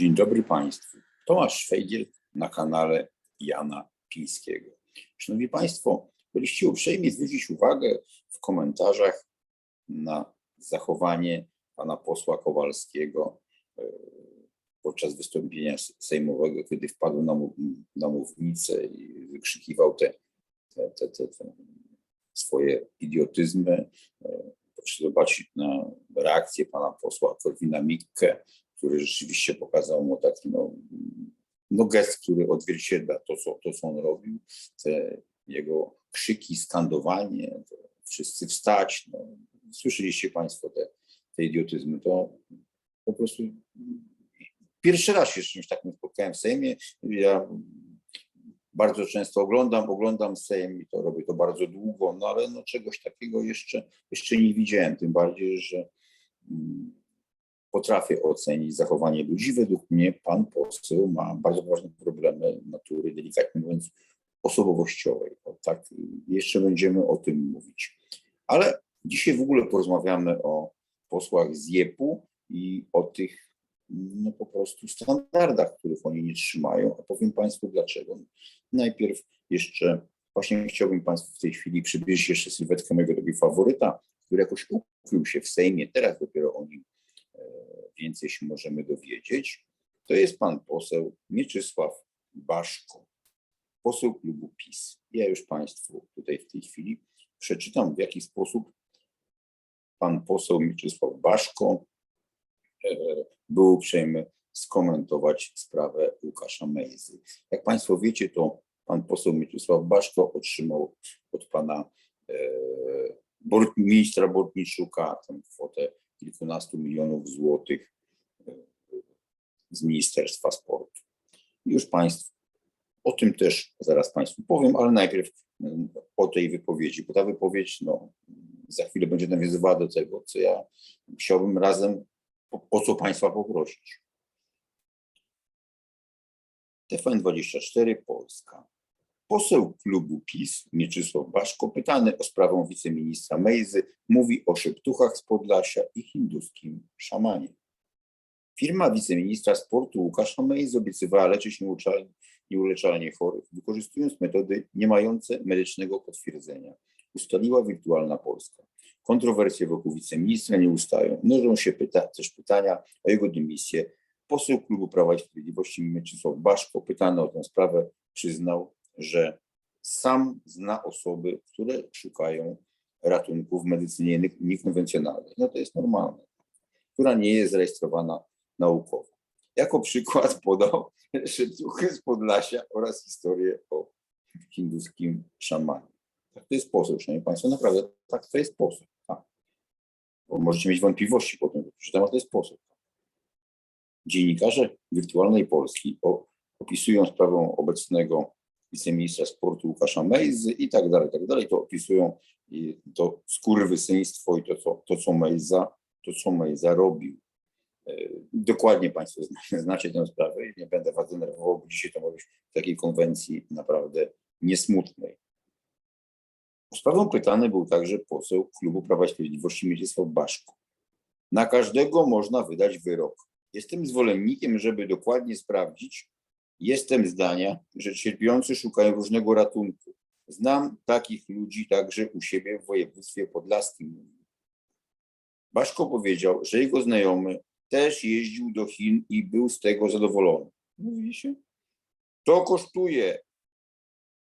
Dzień dobry Państwu. Tomasz Szwejgiel na kanale Jana Pińskiego. Szanowni Państwo, byliście uprzejmi zwrócić uwagę w komentarzach na zachowanie pana posła Kowalskiego e, podczas wystąpienia sejmowego, kiedy wpadł na, na mównicę i wykrzykiwał te, te, te, te, te swoje idiotyzmy. E, Proszę zobaczyć na reakcję pana posła Korwina Mikke, który rzeczywiście pokazał mu taki no, no gest, który odzwierciedla to co, to, co on robił, te jego krzyki, skandowanie, wszyscy wstać. No, słyszeliście Państwo te, te idiotyzmy, to po prostu pierwszy raz się z czymś spotkałem w Sejmie. Ja bardzo często oglądam, oglądam Sejm i to robię to bardzo długo, no ale no czegoś takiego jeszcze, jeszcze nie widziałem, tym bardziej, że mm, potrafię ocenić zachowanie ludzi. Według mnie pan poseł ma bardzo poważne problemy natury, delikatnie mówiąc, osobowościowej. Tak, jeszcze będziemy o tym mówić. Ale dzisiaj w ogóle porozmawiamy o posłach z JEP-u i o tych no po prostu standardach, których oni nie trzymają. A powiem Państwu dlaczego. Najpierw jeszcze właśnie chciałbym Państwu w tej chwili przybliżyć jeszcze sylwetkę mojego takiego faworyta, który jakoś ukrył się w Sejmie. Teraz dopiero o nim więcej się możemy dowiedzieć. To jest pan poseł Mieczysław Baszko, poseł klubu PiS. Ja już Państwu tutaj w tej chwili przeczytam, w jaki sposób pan poseł Mieczysław Baszko e, był uprzejmy skomentować sprawę Łukasza Mejzy. Jak Państwo wiecie, to pan poseł Mieczysław Baszko otrzymał od pana e, ministra Bortniczuka tę kwotę kilkunastu milionów złotych e, z Ministerstwa Sportu. Już Państwu o tym też zaraz Państwu powiem, ale najpierw mm, o tej wypowiedzi, bo ta wypowiedź no, za chwilę będzie nawiązywała do tego, co ja chciałbym razem, o, o co Państwa poprosić. TVN24 Polska. Poseł klubu PiS Mieczysław Baszko, pytany o sprawę wiceministra Mejzy, mówi o szeptuchach z Podlasia i hinduskim szamanie. Firma wiceministra sportu Łukasza Mejzy obiecywała leczyć nieuleczalnie, chorych, wykorzystując metody nie mające medycznego potwierdzenia. Ustaliła wirtualna Polska. Kontrowersje wokół wiceministra nie ustają. Mnożą się pyta też pytania o jego dymisję. Poseł klubu Prawa i Sprawiedliwości Mieczysław Baszko, pytany o tę sprawę, przyznał, że sam zna osoby, które szukają ratunku w medycynie nie- niekonwencjonalnej. No to jest normalne, która nie jest zarejestrowana naukowo. Jako przykład podał szeptuchy z Podlasia oraz historię o hinduskim szamanie. Tak to jest poseł, szanowni państwo, naprawdę tak to jest poseł. Tak. Bo możecie mieć wątpliwości po tym, że to jest poseł. Dziennikarze Wirtualnej Polski opisują sprawę obecnego wiceministra sportu Łukasza Mejzy i tak dalej, tak dalej. To opisują i to skurwysyństwo i to, co, to, co Mejza, to, co Mejza robił. E, Dokładnie Państwo zna- znacie tę sprawę i nie będę Was denerwował, bo dzisiaj to ma być w takiej konwencji naprawdę niesmutnej. O sprawę pytany był także poseł klubu Prawa i Sprawiedliwości Mieczysław Baszko. Na każdego można wydać wyrok. Jestem zwolennikiem, żeby dokładnie sprawdzić. Jestem zdania, że cierpiący szukają różnego ratunku. Znam takich ludzi także u siebie w województwie podlaskim. Baszko powiedział, że jego znajomy też jeździł do Chin i był z tego zadowolony. Mówi się? To kosztuje.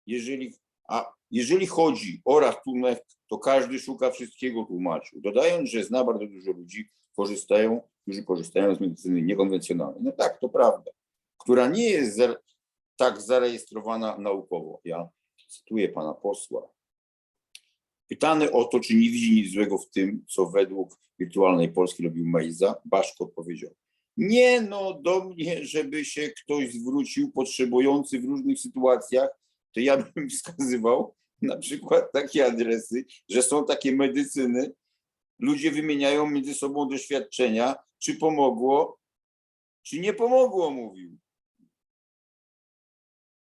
Jeżeli, a jeżeli chodzi o ratunek, to każdy szuka wszystkiego tłumaczył. Dodając, że zna bardzo dużo ludzi, korzystają, którzy korzystają z medycyny niekonwencjonalnej. No tak, to prawda. Która nie jest tak zarejestrowana naukowo. Ja cytuję pana posła. Pytany o to, czy nie widzi nic złego w tym, co według wirtualnej Polski robił Mejza, Baszko odpowiedział. Nie no, do mnie, żeby się ktoś zwrócił potrzebujący w różnych sytuacjach, to ja bym wskazywał na przykład takie adresy, że są takie medycyny, ludzie wymieniają między sobą doświadczenia, czy pomogło, czy nie pomogło, mówił.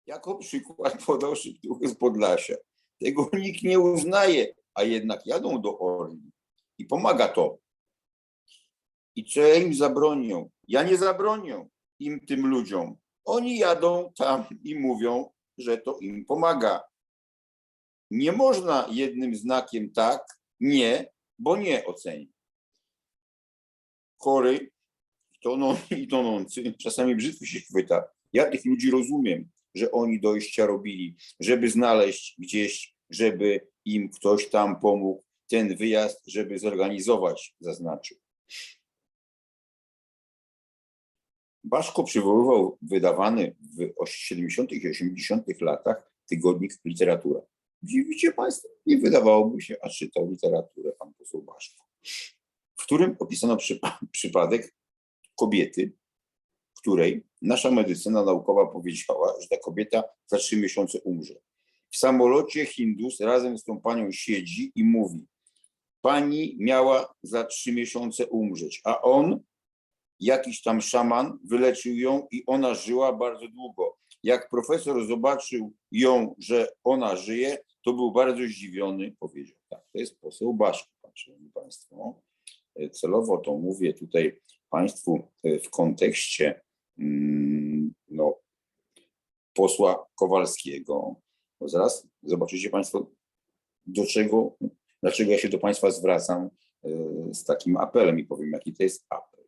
Jako przykład podał szybtuchy z Podlasia. Tego nikt nie uznaje, a jednak jadą do Orli i pomaga to. I ja im zabronią? Ja nie zabronię. im, tym ludziom? Oni jadą tam i mówią, że to im pomaga. Nie można jednym znakiem tak, nie, bo nie ocenić. Chory toną, i tonący, czasami brzytwy się chwyta. Ja tych ludzi rozumiem, że oni dojścia robili, żeby znaleźć gdzieś, żeby im ktoś tam pomógł ten wyjazd, żeby zorganizować, zaznaczył. Baszko przywoływał wydawany w 70. i 80. latach tygodnik Literatura. Widzicie Państwo, nie wydawałoby się, a czytał literaturę pan poseł Baszko, w którym opisano przypa- przypadek kobiety, której nasza medycyna naukowa powiedziała, że ta kobieta za trzy miesiące umrze. W samolocie Hindus razem z tą panią siedzi i mówi: Pani miała za trzy miesiące umrzeć, a on, jakiś tam szaman, wyleczył ją i ona żyła bardzo długo. Jak profesor zobaczył ją, że ona żyje, to był bardzo zdziwiony, powiedział. Tak, to jest poseł Baszko, szanowni państwo. E, Celowo to mówię tutaj Państwu e, w kontekście no, posła Kowalskiego. Bo zaraz zobaczycie Państwo, do czego, dlaczego ja się do Państwa zwracam e, z takim apelem i powiem, jaki to jest apel.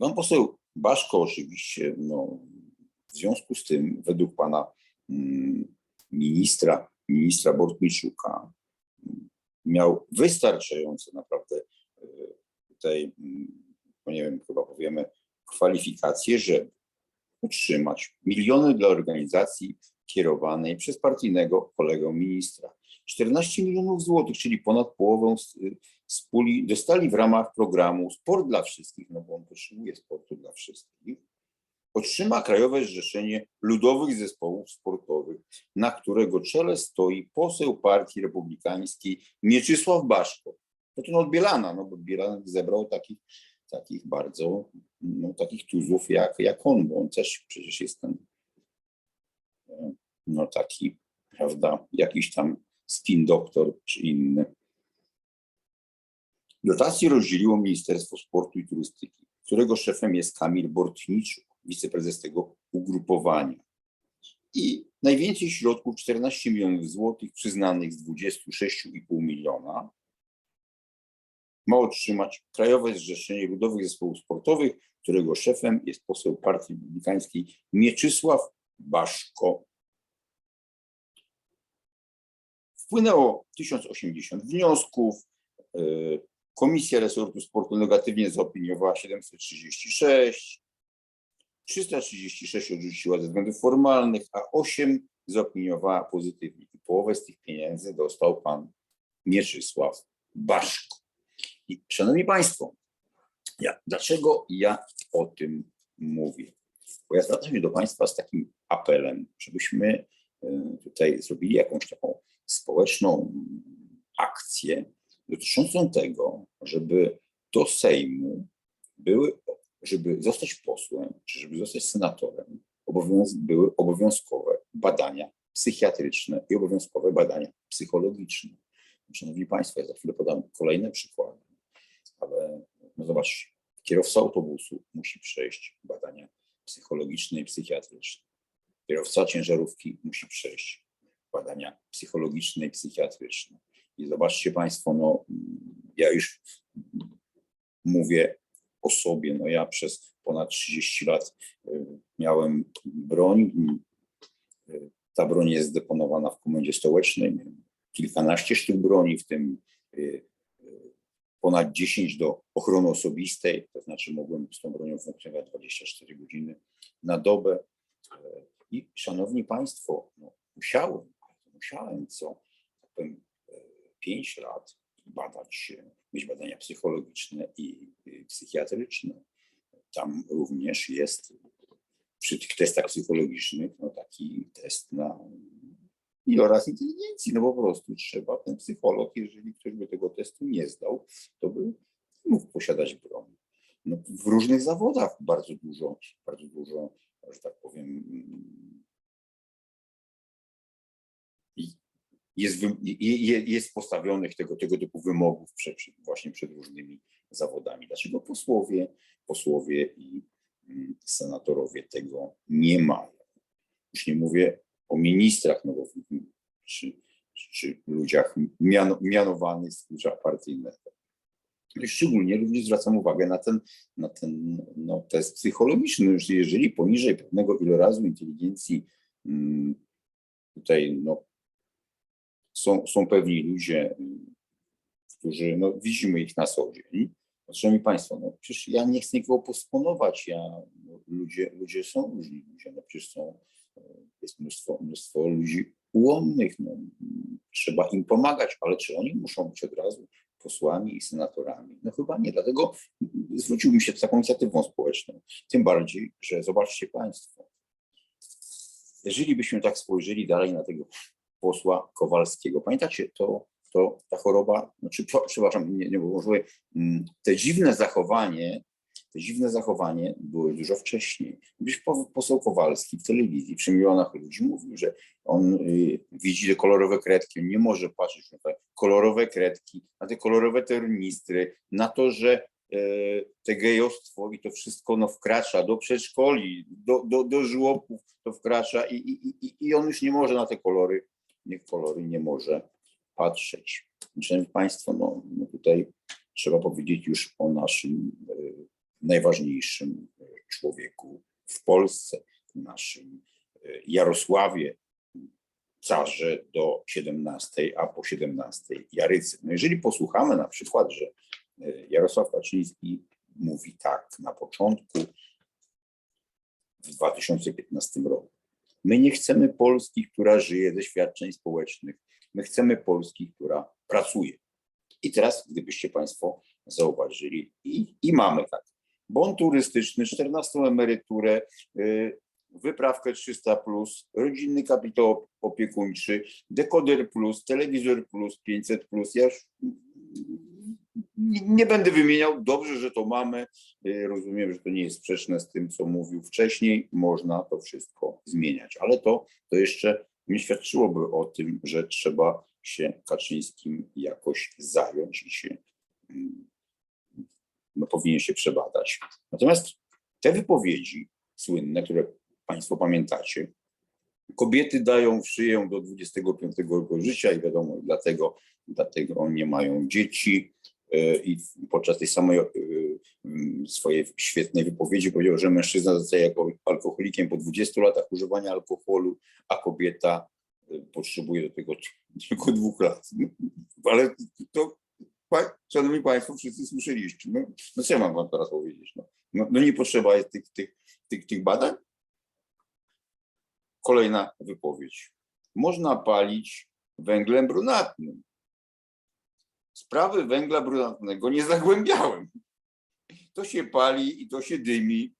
Pan poseł Baszko oczywiście, no, w związku z tym, według pana mm, ministra, ministra Bortniczuka, mm, miał wystarczające naprawdę e, mm, no nie wiem, chyba powiemy, kwalifikacje, żeby utrzymać miliony dla organizacji kierowanej przez partyjnego kolegę ministra. 14 milionów złotych, czyli ponad połowę z, z puli dostali w ramach programu Sport dla Wszystkich, no bo on potrzebuje sportu dla wszystkich. Otrzyma Krajowe Zrzeszenie Ludowych Zespołów Sportowych, na którego czele stoi poseł Partii Republikańskiej Mieczysław Baszko. No to od Bielana, no bo Bielan zebrał takich, takich bardzo, no, takich tuzów jak, jak on, bo on też przecież jest ten, e, no taki, prawda, jakiś tam spin doktor czy inny. Dotacje rozdzieliło Ministerstwo Sportu i Turystyki, którego szefem jest Kamil Bortniczuk, wiceprezes tego ugrupowania. I najwięcej środków, 14 milionów złotych przyznanych z 26,5 miliona, ma otrzymać Krajowe Zrzeszenie Ludowych Zespołów Sportowych, którego szefem jest poseł Partii Republikańskiej Mieczysław Baszko. Wpłynęło 1080 wniosków. e, Komisja Resortu Sportu negatywnie zaopiniowała 736. 336 odrzuciła ze względów formalnych, a 8 zaopiniowała pozytywnie. I połowę z tych pieniędzy dostał pan Mieczysław Baszko. I szanowni Państwo, ja, dlaczego ja o tym mówię? Bo ja zwracam się do Państwa z takim apelem, żebyśmy e, tutaj zrobili jakąś taką społeczną akcję dotyczącą tego, żeby do Sejmu były, żeby zostać posłem, czy żeby zostać senatorem, obowiąz, były obowiązkowe badania psychiatryczne i obowiązkowe badania psychologiczne. Szanowni Państwo, ja za chwilę podam kolejne przykłady, zobaczcie, kierowca autobusu musi przejść badania psychologiczne i psychiatryczne. Kierowca ciężarówki musi przejść badania psychologiczne i psychiatryczne. I zobaczcie Państwo, no, ja już mówię o sobie. No, ja przez ponad 30 lat y, miałem broń. Y, Ta broń jest deponowana w komendzie stołecznej. Kilkanaście sztuk broni, w tym y, ponad 10 do ochrony osobistej, to znaczy mogłem z tą bronią funkcjonować 24 godziny na dobę. E, I szanowni Państwo, no, musiałem, musiałem co tak powiem, 5 lat badać się, mieć badania psychologiczne i psychiatryczne. Tam również jest przy tych testach psychologicznych no, taki test na iloraz inteligencji. No po prostu trzeba, ten psycholog, jeżeli ktoś by tego testu nie zdał, to by mógł posiadać broń. No, w różnych zawodach bardzo dużo, bardzo dużo, że tak powiem, i- jest, i- i- jest postawionych tego, tego typu wymogów przed- właśnie przed różnymi zawodami. Dlaczego posłowie, posłowie i mm, senatorowie tego nie mają. Już nie mówię o ministrach nowowych, czy, czy ludziach miano, mianowanych z klucza partyjnego. Szczególnie również zwracam uwagę na ten, na ten no, test psychologiczny, że jeżeli poniżej pewnego ilorazu inteligencji mm, tutaj no, są, są pewni ludzie, którzy, no, widzimy ich na co dzień. No, Szanowni Państwo, no, przecież ja nie chcę nikogo posponować, ja, no, ludzie, ludzie są różni ludzie, no, przecież są, jest mnóstwo, mnóstwo ludzi ułomnych, no, trzeba im pomagać, ale czy oni muszą być od razu posłami i senatorami? No chyba nie, dlatego zwróciłbym się z taką inicjatywą społeczną. Tym bardziej, że zobaczcie Państwo, jeżeli byśmy tak spojrzeli dalej na tego posła Kowalskiego, pamiętacie, to, to ta choroba, znaczy, przepraszam, nie, nie może mm, te dziwne zachowanie, te dziwne zachowanie było dużo wcześniej. Poseł Kowalski w telewizji przy milionach ludzi mówił, że on y, widzi te kolorowe kredki, on nie może patrzeć na te kolorowe kredki, na te kolorowe tornistry, na to, że e, te gejostwo i to wszystko no, wkracza do przedszkoli, do, do, do żłobków, to wkracza i, i, i, i on już nie może na te kolory, niech kolory nie może patrzeć. Szanowni Państwo, no, no tutaj trzeba powiedzieć już o naszym e, najważniejszym e, człowieku w Polsce, naszym e, Jarosławie, carze do 17, a po 17 Jarycy. No jeżeli posłuchamy na przykład, że e, Jarosław Kaczyński mówi tak na początku w 2015 roku. My nie chcemy Polski, która żyje ze świadczeń społecznych. My chcemy Polski, która pracuje. I teraz, gdybyście Państwo zauważyli, i, i mamy tak. Bon turystyczny, 14 emeryturę, y, wyprawkę 300, plus, rodzinny kapitał opiekuńczy, dekoder plus, telewizor plus, 500 plus. Ja już nie, będę wymieniał. Dobrze, że to mamy. Y, Rozumiem, że to nie jest sprzeczne z tym, co mówił wcześniej. Można to wszystko zmieniać, ale to, to jeszcze nie świadczyłoby o tym, że trzeba się Kaczyńskim jakoś zająć i się mm, no, powinien się przebadać. Natomiast te wypowiedzi słynne, które Państwo pamiętacie, kobiety dają w szyję do 25 roku życia i wiadomo, dlatego, dlatego nie mają dzieci. E, I podczas tej samej e, swojej świetnej wypowiedzi powiedział, że mężczyzna zostaje alkoholikiem po 20 latach używania alkoholu, a kobieta e, potrzebuje do tego tylko dwóch lat. Ale to, szanowni Państwo, wszyscy słyszeliście. No, no co ja mam Wam teraz powiedzieć? No, no, no nie potrzeba jest tych, tych, tych, tych badań. Kolejna wypowiedź. Można palić węglem brunatnym. Sprawy węgla brunatnego nie zagłębiałem. To się pali i to się dymi,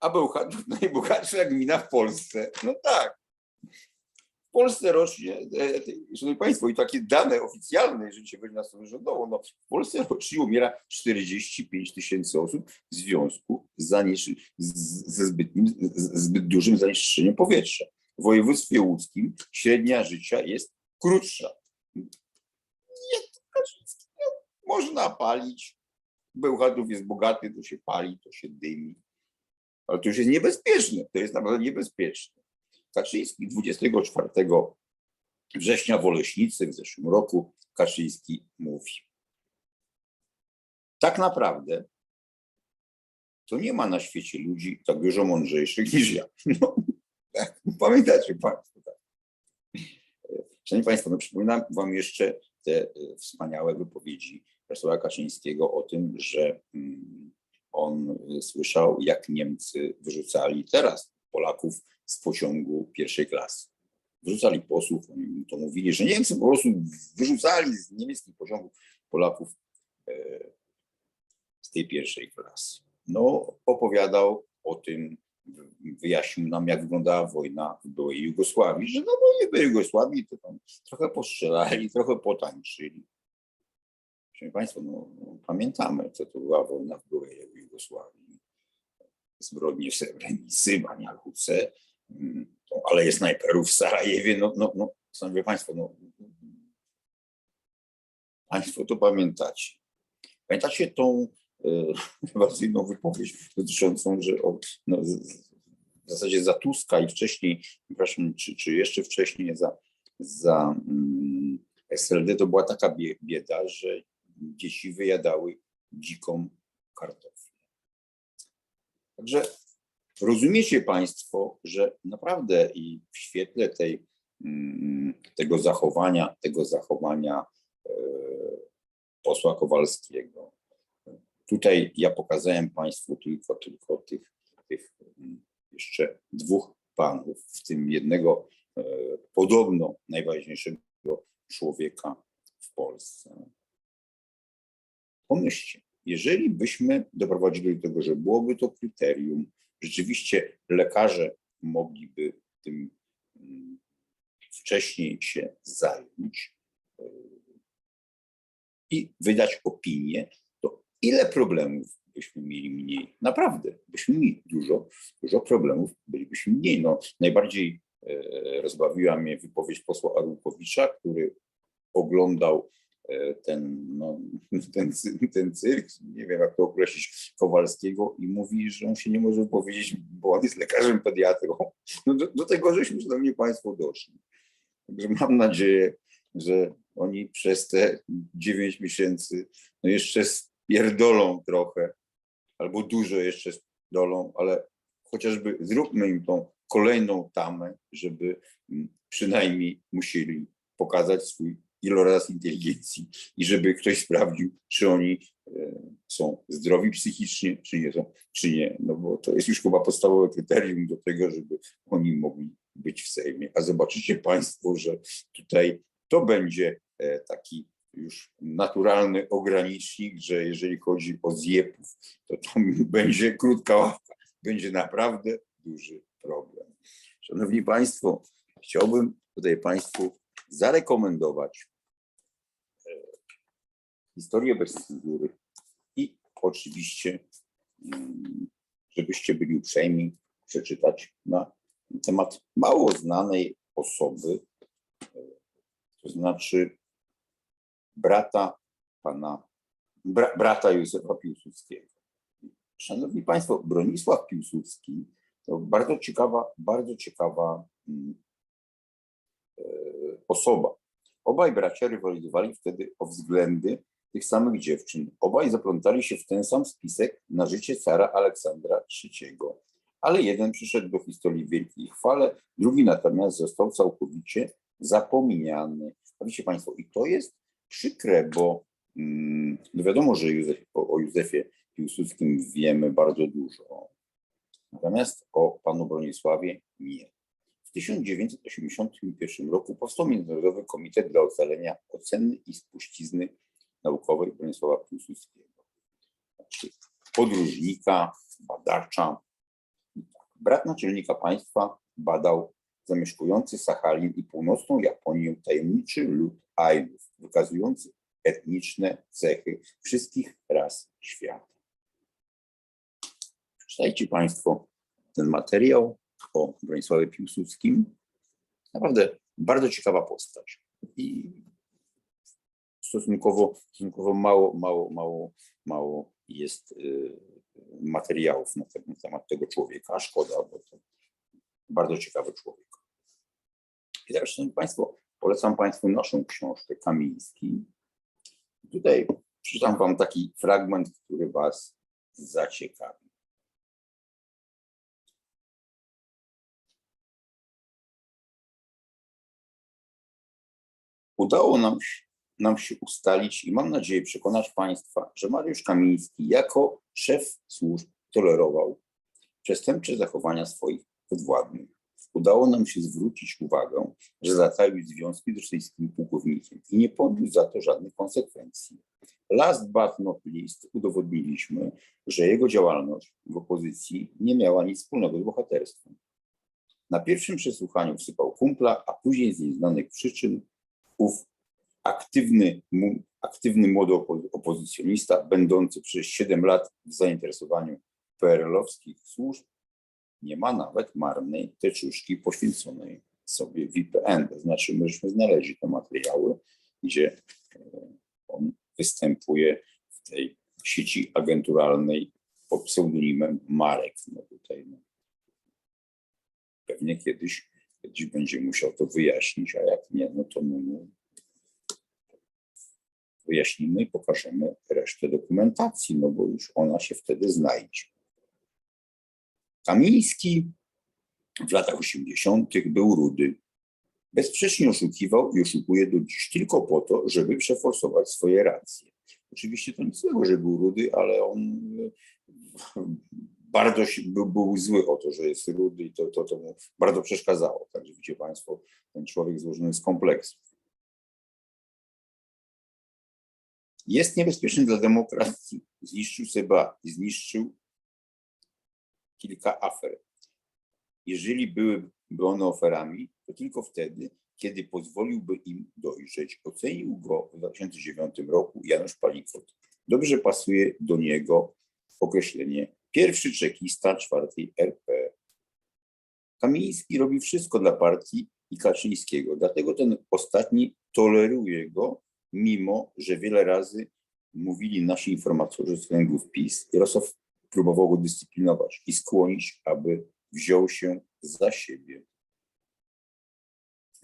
a Bełchatów najbogatsza gmina w Polsce. No tak. Polsce rocznie, e, e, szanowni Państwo, i takie dane oficjalne, jeżeli się weźmie na stronę rządową, no w Polsce rocznie umiera 45 tysięcy osób w związku z ze zbytnim, zbyt dużym zanieczyszczeniem powietrza. W województwie łódzkim średnia życia jest krótsza. Nie, Kaczyński, no, można palić. Bełchatów jest bogaty, to się pali, to się dymi. Ale to już jest niebezpieczne. To jest naprawdę niebezpieczne. Kaczyński 24 września w Oleśnicy w zeszłym roku Kaczyński mówi. Tak naprawdę to nie ma na świecie ludzi tak dużo mądrzejszych niż ja. No, tak, pamiętacie Państwo. Tak. Szanowni Państwo, no przypominam Wam jeszcze te e, wspaniałe wypowiedzi Jarosława Kaczyńskiego o tym, że mm, on e, słyszał, jak Niemcy wyrzucali teraz Polaków z pociągu pierwszej klasy. Wyrzucali posłów, oni to mówili, że Niemcy po prostu wyrzucali z niemieckich pociągów Polaków e, z tej pierwszej klasy. No, opowiadał o tym, wyjaśnił nam, jak wyglądała wojna w byłej Jugosławii, że no bo w byłej Jugosławii to tam trochę postrzelali, trochę potańczyli. Szanowni Państwo, no, no, pamiętamy, co to była wojna w byłej Jugosławii. Zbrodnie w Srebrenicy, Bania Mm, tą aleję snajperów w Sarajewie. No, no, no, Szanowni Państwo, no, Państwo to pamiętacie. Pamiętacie tą, rewelacyjną wypowiedź dotyczącą, że od, no, w zasadzie za Tuska i wcześniej, przepraszam, czy, czy jeszcze wcześniej za, za mm, SLD to była taka bie- bieda, że dzieci wyjadały dziką kartoflę. Także rozumiecie Państwo, że naprawdę i w świetle tej, mm, tego zachowania, tego zachowania e, posła Kowalskiego, tutaj ja pokazałem Państwu tylko, tylko tych, tych mm, jeszcze dwóch panów, w tym jednego e, podobno najważniejszego człowieka w Polsce. Pomyślcie, jeżeli byśmy doprowadzili do tego, że byłoby to kryterium, rzeczywiście lekarze mogliby tym mm, wcześniej się zająć e, i wydać opinię, to ile problemów byśmy mieli mniej? Naprawdę, byśmy mieli dużo, dużo problemów, bylibyśmy mniej. No, najbardziej e, rozbawiła mnie wypowiedź posła Arłukowicza, który oglądał ten, no, ten, ten cyrk, nie wiem jak to określić, Kowalskiego i mówi, że on się nie może wypowiedzieć, bo on jest lekarzem pediatrą. No do, do tego żeśmy, szanowni Państwo, doszli. Także mam nadzieję, że oni przez te 9 miesięcy no jeszcze spierdolą trochę, albo dużo jeszcze spierdolą, ale chociażby zróbmy im tą kolejną tamę, żeby mm, przynajmniej musieli pokazać swój iloraz inteligencji i żeby ktoś sprawdził, czy oni e, są zdrowi psychicznie, czy nie są, czy nie. No bo to jest już chyba podstawowe kryterium do tego, żeby oni mogli być w Sejmie. A zobaczycie Państwo, że tutaj to będzie e, taki już naturalny ogranicznik, że jeżeli chodzi o zjepów, to tam będzie krótka ławka. Będzie naprawdę duży problem. Szanowni Państwo, chciałbym tutaj Państwu zarekomendować historię bez cenzury i oczywiście, mm, żebyście byli uprzejmi przeczytać na temat mało znanej osoby, e, to znaczy brata pana, bra, brata Józefa Piłsudskiego. Szanowni Państwo, Bronisław Piłsudski to bardzo ciekawa, bardzo ciekawa mm, e, osoba. Obaj bracia rywalizowali wtedy o względy tych samych dziewczyn. Obaj zaplątali się w ten sam spisek na życie cara Aleksandra III. Ale jeden przyszedł do historii w wielkiej chwale, drugi natomiast został całkowicie zapomniany. A wiecie Państwo, i to jest przykre, bo mm, no wiadomo, że Józef, o, o Józefie Piłsudskim wiemy bardzo dużo. Natomiast o panu Bronisławie nie. W 1981 roku powstał Międzynarodowy Komitet dla Ocalenia Oceny i Spuścizny Naukowej Bronisława Piłsudskiego. Znaczy podróżnika, badacza. Brat naczelnika państwa badał zamieszkujący Sachalin i północną Japonię tajemniczy lud Ainów, wykazujący etniczne cechy wszystkich ras świata. Przeczytajcie Państwo ten materiał o Bronisławie Piłsudskim. Naprawdę bardzo ciekawa postać. I stosunkowo, stosunkowo mało, mało, mało, mało jest y, materiałów na, te, na temat tego człowieka. A szkoda, bo to bardzo ciekawy człowiek. I teraz, Szanowni Państwo, polecam Państwu naszą książkę Kamiński. Tutaj przeczytam Wam taki fragment, który Was zaciekawi. Udało nam się, nam się ustalić i mam nadzieję przekonać Państwa, że Mariusz Kamiński jako szef służb tolerował przestępcze zachowania swoich podwładnych. Udało nam się zwrócić uwagę, że zataił związki z rosyjskim pułkownikiem i nie poniósł za to żadnych konsekwencji. Last but not least udowodniliśmy, że jego działalność w opozycji nie miała nic wspólnego z bohaterstwem. Na pierwszym przesłuchaniu wsypał kumpla, a później z nieznanych przyczyn ów aktywny, aktywny młody opo- opozycjonista, będący przez 7 lat w zainteresowaniu PRL-owskich służb, nie ma nawet marnej teczuszki poświęconej sobie w IPN. To znaczy, myśmy znaleźli te materiały, gdzie e, on występuje w tej sieci agenturalnej pod pseudonimem Marek. No tutaj no, pewnie kiedyś, kiedyś będzie musiał to wyjaśnić, a jak nie, no to no, wyjaśnimy i pokażemy resztę dokumentacji, no bo już ona się wtedy znajdzie. Kamiński w latach 80. był rudy. Bezsprzecznie oszukiwał i oszukuje do dziś tylko po to, żeby przeforsować swoje racje. Oczywiście to nic złego, że był rudy, ale on e, bardzo był, był zły o to, że jest rudy i to, to, to mu bardzo przeszkadzało. Także widzicie Państwo, ten człowiek złożony z kompleksów. Jest niebezpieczny dla demokracji. Zniszczył Seba zniszczył kilka afer. Jeżeli byłyby one oferami, to tylko wtedy, kiedy pozwoliłby im dojrzeć. Ocenił go w 2009 roku Janusz Palikot. Dobrze pasuje do niego określenie pierwszy czekista czwartej RP. Kamiński robi wszystko dla partii i Kaczyńskiego, dlatego ten ostatni toleruje go, mimo że wiele razy mówili nasi informatorzy z kręgów PiS. Jarosław próbował go dyscyplinować i skłonić, aby wziął się za siebie.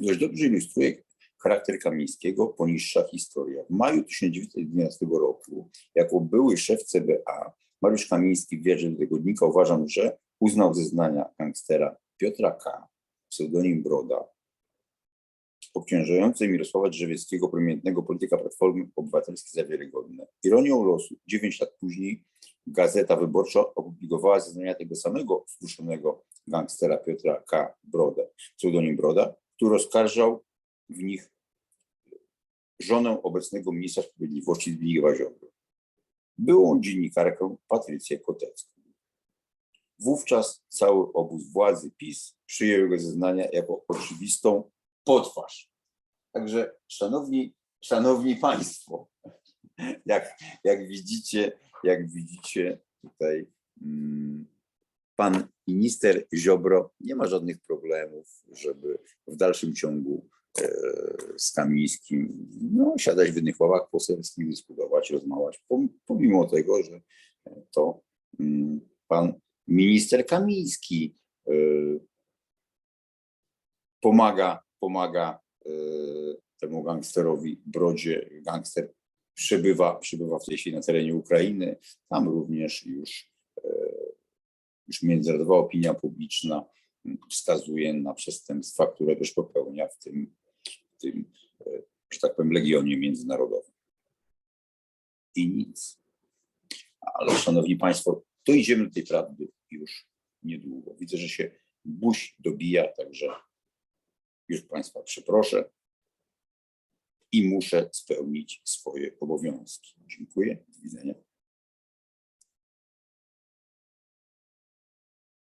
Dość dobrze ilustruje charakter Kamińskiego poniższa historia. W maju 1911 roku, jako były szef CBA, Mariusz Kamiński w wierze do tygodnika uważam, że uznał zeznania gangstera Piotra K., pseudonim Broda, obciążające Mirosława Drzewieckiego, prominentnego polityka Platformy Obywatelskiej za wiarygodne. Ironią losu, 9 lat później Gazeta Wyborcza opublikowała zeznania tego samego skruszonego gangstera Piotra K. Broda, pseudonim Broda, który oskarżał w nich żonę obecnego ministra sprawiedliwości Zbigniewa Ziobro. Byłą dziennikarkę Patrycję Kotecką. Wówczas cały obóz władzy PiS przyjął jego zeznania jako oczywistą potwarz. Także szanowni, szanowni państwo, jak, jak widzicie, jak widzicie tutaj mm, pan minister Ziobro nie ma żadnych problemów, żeby w dalszym ciągu e, z Kamińskim no, siadać w jednych ławach poselskich, dyskutować, rozmawiać, pom- pomimo tego, że to mm, pan minister Kamiński e, pomaga, pomaga e, temu gangsterowi Brodzie. Gangster przebywa, przebywa w tej chwili na terenie Ukrainy. Tam również już, e, już międzynarodowa opinia publiczna wskazuje na przestępstwa, które też popełnia w tym, w tym e, że tak powiem, legionie międzynarodowym. I nic. Ale szanowni państwo, dojdziemy do tej prawdy już niedługo. Widzę, że się buź dobija, także już państwa przeproszę i muszę spełnić swoje obowiązki. Dziękuję. Do widzenia.